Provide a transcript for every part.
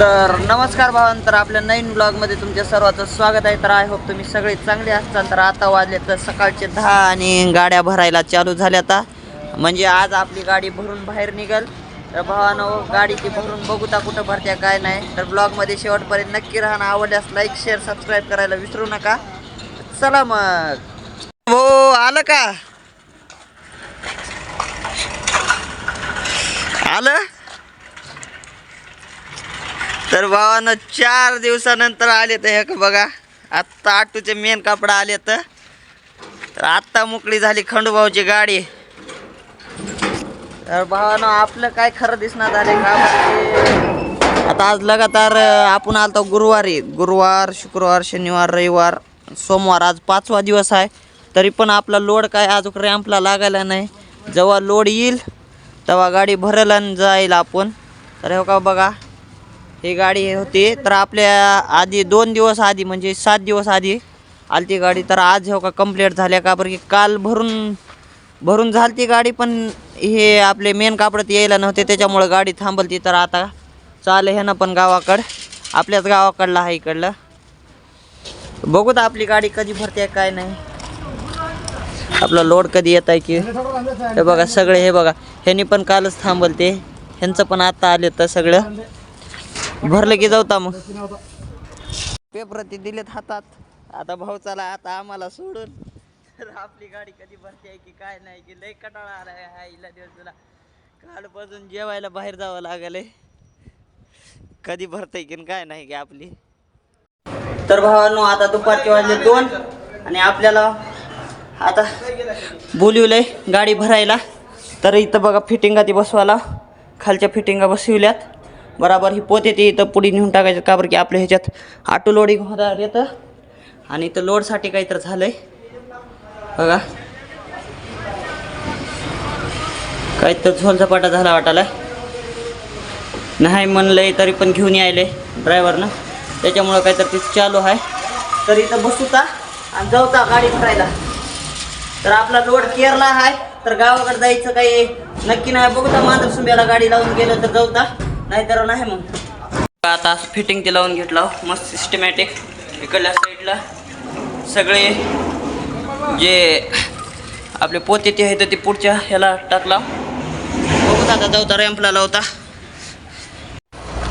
तर नमस्कार भावान तर आपल्या नवीन ब्लॉगमध्ये तुमच्या सर्वांचं स्वागत आहे. तर आय होप तुम्ही सगळे चांगले असताल. तर आता वाजले तर सकाळचे दहा आणि गाड्या भरायला चालू झाल्या आता. म्हणजे आज आपली गाडी भरून बाहेर निघल. तर भावानं गाडीची भरून बघूता कुठं भरत्या काय नाही. तर ब्लॉगमध्ये शेवटपर्यंत नक्की राहणं आवडल्यास लाईक शेअर सबस्क्राईब करायला विसरू नका. चला मग. हो आलं का? आलं? तर भावानं चार दिवसानंतर आले तर हे बघा. आत्ता आटूचे मेन कापडा आले तर तर आत्ता मोकळी झाली खंडूभाऊची गाडी. तर भावानं आपलं काय खरं दिसणार झाले का आता आज लगातार आपण आलतो गुरुवारी. गुरुवार शुक्रवार शनिवार रविवार सोमवार आज पाचवा दिवस आहे. तरी पण आपला लोड काय अजून रॅम्पला लागायला नाही. जेव्हा लोड येईल तेव्हा गाडी भरेल आणि जाईल आपण. तर हे का बघा ही गाडी होती. तर आपल्या आधी दोन दिवस आधी म्हणजे सात दिवस आधी आली ती गाडी. तर आज हो का कंप्लीट झाल्या का? बरं की काल भरून भरून झाली ती गाडी पण हे आपले मेन कापडत यायला नव्हते त्याच्यामुळं गाडी थांबलती. तर आता चाल हे ना पण गावाकडं. आपल्याच गावाकडला आहे इकडलं. बघू तर आपली गाडी कधी भरते काय नाही. आपला लोड कधी येत आहे की? हे बघा सगळे हे बघा. ह्यांनी पण कालच थांबलते. ह्यांचं पण आता आले तर सगळं. भरलं की जाऊता मग. पेपर ते दिलेत हातात. आता भाऊ चला आता आम्हाला सोडून. तर आपली गाडी कधी भरते आहे की काय नाही की लय कटाळा आला हा इला दिवस तुला कालपासून जेवायला बाहेर जावं लागले कधी भरते की न काय नाही की आपली. तर भावांनो आता दुपारचे वाजले दोन आणि आपल्याला आता बोलवलंय गाडी भरायला. तर इथं बघा फिटिंगा ती बसवायला खालच्या फिटिंगा बसविल्यात. बराबर ही पोते ती इथं पुढे नेऊन टाकायचं. का बरं की आपल्या ह्याच्यात ऑटो लोडिंग होणार येतं आणि इथं लोडसाठी काहीतरी झालंय. बघा. काहीतरी झोलझपाटा झाला वाटायला. नाही म्हणलंय तरी पण घेऊन यायले ड्रायव्हरनं. त्याच्यामुळं काहीतरी ते चालू आहे. तर इथं बसूता आणि जाऊता गाडी भरायला. तर आपला रोड केरला आहे. तर गावाकडे जायचं काही नक्की नाही. बघता मांदरसुंब्याला गाडी लावून गेलं तर जाऊता. नाहीतर नाही मग. आता फिटिंग ते लावून घेतला. मस्त सिस्टमॅटिक इकडल्या साईडला सगळे जे आपले पोते ते आहेत ते पुढच्या ह्याला टाकला. बघू आता जाऊता रॅम्पला लावता.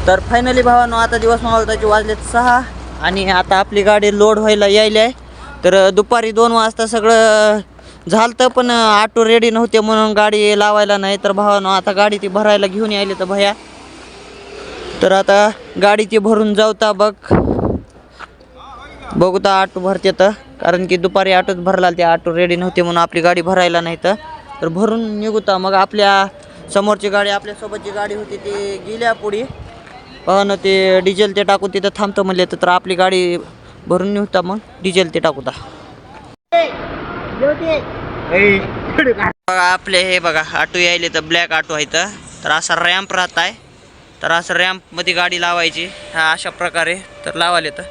तर फायनली भावानो आता दिवस मावळताचे वाजलेत सहा आणि आता आपली गाडी लोड व्हायला यायली आहे. तर दुपारी दोन वाजता सगळं झालं पण ऑटो रेडी नव्हते म्हणून गाडी लावायला नाही. तर भावानो आता गाडी ती भरायला घेऊन यायली तर भया. तर आता गाडीची भरून जाऊता बघ. बघू तर ऑटो भरते तर. कारण की दुपारी ऑटोच भरला ते ऑटो रेडी नव्हते म्हणून आपली गाडी भरायला नाही तर. भरून निघूता मग आपल्या समोरची गाडी आपल्यासोबतची गाडी होती ती गेल्या पुढे. पण ते डिझेल ते टाकून तिथं थांबतं म्हणले तर आपली गाडी भरून निघता मग डिझेल ते टाकूता. बघा आपले हे बघा ऑटो यायले तर ब्लॅक ऑटो आहे इथं. तर असा रॅम्प राहत आहे तर असं रॅम्पमध्ये गाडी लावायची. हा अशा प्रकारे तर लावाले तर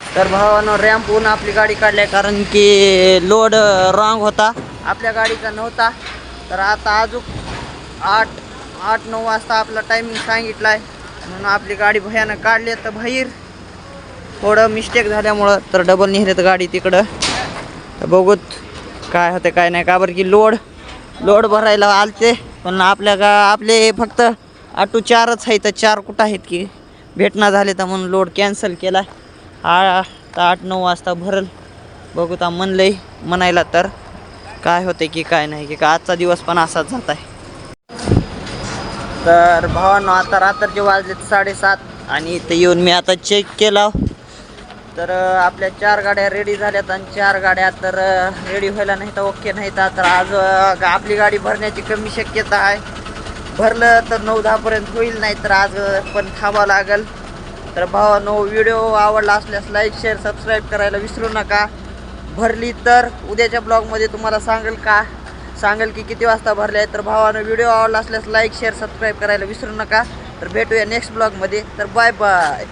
तर भावानं रॅम्पहून आपली गाडी काढली आहे कारण की लोड रॉंग होता. आपल्या गाडीचा नव्हता. तर आता अजून आठ आठ नऊ वाजता आपला टायमिंग सांगितला आहे. म्हणून आपली गाडी भयानं काढली तर बाहेर थोडं मिस्टेक झाल्यामुळं तर डबल नेहलेत गाडी तिकडं. तर बघूत काय होते काय नाही. का बरं की लोड लोड भरायला आलते. पण आपल्या गा आपले फक्त ऑटो चारच आहे तर चार कुठं आहेत की? भेटना झाले तर म्हणून लोड कॅन्सल केला. आ तर आठ नऊ वाजता भरल. बघू तर म्हणलंय म्हणायला तर काय होते की काय नाही की का आजचा दिवस पण असाच जात आहे. तर भावांनो आता रात्रीचे वाजलेत साडेसात आणि इथं येऊन मी आता चेक केला. तर आपल्या चार गाड्या रेडी झाल्यात आणि चार गाड्या तर रेडी व्हायला नाही तर ओके नाही तर आज आपली गाडी भरण्याची कमी शक्यता आहे. भरलं तर नऊ दहापर्यंत होईल नाही तर आज पण थांबावं लागेल. तर भावानो व्हिडिओ आवडला असल्यास लाईक शेअर सबस्क्राईब करायला विसरू नका. भरली तर उद्याच्या ब्लॉगमध्ये तुम्हाला सांगेल का? सांगेल की किती वाजता भरले आहे तर भावानं व्हिडिओ आवडला असल्यास लाईक शेअर सबस्क्राईब करायला विसरू नका. तर भेटूया नेक्स्ट ब्लॉगमध्ये तर बाय बाय